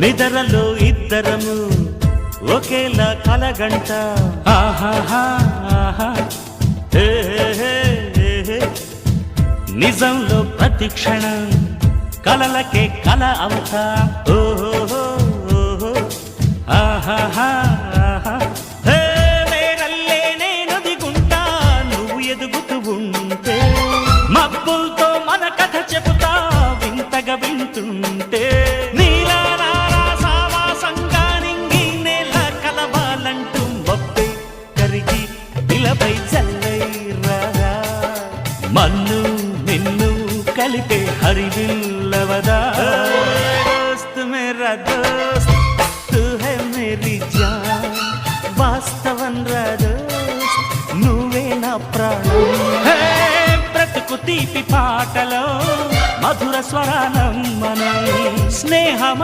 నిదరలో ఇద్దరము ఒకేలా కలగంట. ఆహా. నిజంలో ప్రతి క్షణం కలలకే కల అవుతా. ఓహో ఆహా. మబ్బులతో మన కథ చెబుతా. వింతగా వింటుంటే ఇలపై చల్లై రాగా మన్ను నిన్ను కలిపే హరివిల్లవదా. దోస్త్ మేరా దోస్త్ తు హై మేరీ జాన్. వాస్తవం రా దోస్త్ నువ్వే నా ప్రాణం. బ్రతుకు తీపి పాటలో మధుర స్వరాలం మనం స్నేహమ